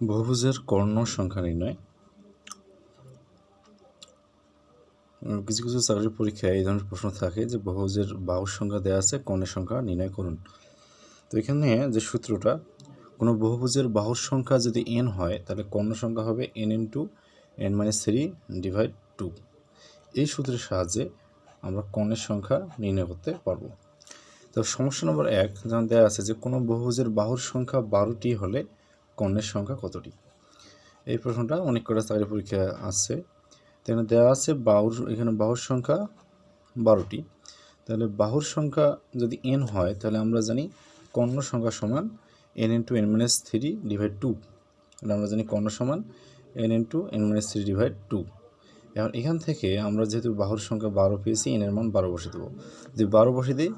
বহুভুজের কর্ণ সংখ্যা নির্ণয় কিছু কিছু চাকরির পরীক্ষায় এই ধরনের প্রশ্ন থাকে যে বহুভুজের বাহুর সংখ্যা দেওয়া আছে, কর্ণের সংখ্যা নির্ণয় করুন। তো এখানে যে সূত্রটা, কোনো বহুভুজের বাহুর সংখ্যা যদি এন হয়, তাহলে কর্ণ সংখ্যা হবে N into N minus three divide two এই সূত্রের সাহায্যে আমরা কর্ণের সংখ্যা নির্ণয় করতে পারব। তো সমস্যা নম্বর এক, যেমন দেওয়া আছে যে কোনো বহুভুজের বাহুর সংখ্যা বারোটি হলে কর্ণের সংখ্যা কতটি? এই প্রশ্নটা অনেক কটা চাকরি পরীক্ষা আসছে তো এখানে দেওয়া আছে বাহুর, এখানে বাহুর সংখ্যা বারোটি। তাহলে বাহুর সংখ্যা যদি এন হয়, তাহলে আমরা জানি কর্ণ সংখ্যা সমান N into N minus three divide two তাহলে আমরা জানি কর্ণ সমান N into N minus three divide two এখন এখান থেকে আমরা যেহেতু বাহুর সংখ্যা বারো পেয়েছি এনের মান বারো বসে দেবো। যদি বারো বসে দিই,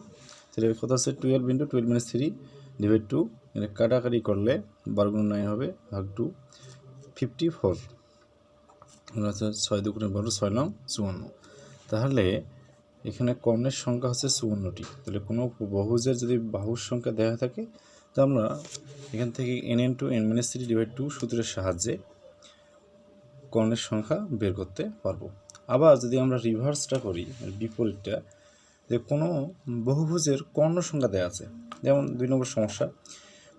তাহলে কত আছে? Twelve into twelve minus three divide two এটা কাটাকাটি করলে বারো গুণ নাইন হবে, ভাগ টু ফিফটি ফোর। ছয় দুগুণে বারো, ছয় নং চুয়ান্ন। তাহলে এখানে কর্ণের সংখ্যা হচ্ছে চুয়ান্নটি। তাহলে কোনো বহুজের যদি বাহুর সংখ্যা দেওয়া থাকে, তো আমরা এখান থেকে N N two N minus three divide two সূত্রের সাহায্যে কর্ণের সংখ্যা বের করতে পারব। আবার যদি আমরা রিভার্সটা করি এর বিপরীতটা, যে কোনো বহুভুজের কর্ণ সংখ্যা দেওয়া আছে, যেমন দুই নম্বর সমস্যা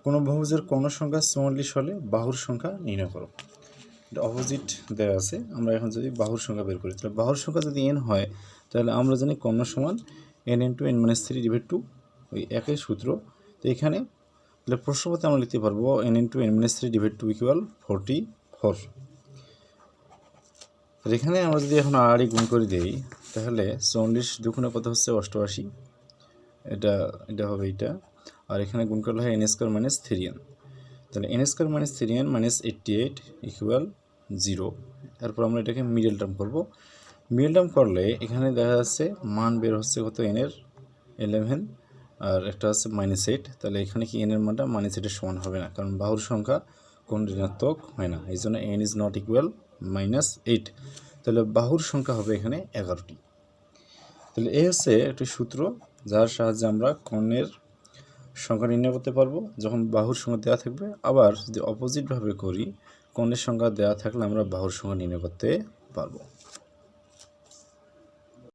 কোনো বহুভুজের কর্ণ সংখ্যা চুয়াল্লিশ হলে বাহুর সংখ্যা নির্ণয় করো। এটা অপোজিট দেওয়া আছে। আমরা এখন যদি বাহুর সংখ্যা বের করি, তাহলে বাহুর সংখ্যা যদি এন হয়, তাহলে আমরা জানি কর্ণ সমান N N two N minus three divide two ওই একই সূত্র। তো এখানে তাহলে প্রশ্নপত্রে আমরা লিখতে পারব N N two N minus three divide two equal forty four এখানে আমরা যদি এখন আড়াআড়ি গুণ করে দিই, তাহলে চল্লিশ দুগুণে কত হচ্ছে? অষ্টআশি। এটা এটা হবে এইটা। আর এখানে গুণ করলে হয় N square minus three N তাহলে N square minus three N minus eighty eight equal zero তারপর আমরা এটাকে মিডল টার্ম করব। মিডল টার্ম করলে এখানে দেখা যাচ্ছে মান বের হচ্ছে কত এনের ইলেভেন আর একটা হচ্ছে মাইনাস এইট তাহলে এখানে কি এনের মানটা মাইনাস এইটের সমান হবে না, কারণ বাহুর সংখ্যা কোন ঋণাত্মক হয় না। এই জন্য N is not equal minus eight তাহলে বাহুর সংখ্যা হবে এখানে এগারোটি। তাহলে এই হচ্ছে একটি সূত্র, যার সাহায্যে আমরা কর্ণের সংখ্যা নির্ণয় করতে পারব। যখন বাহুর সংখ্যা দেওয়া থাকবে, আবার যদি অপোজিটভাবে করি কর্ণের সংখ্যা দেওয়া থাকলে আমরা বাহুর সংখ্যা নির্ণয় করতে পারব।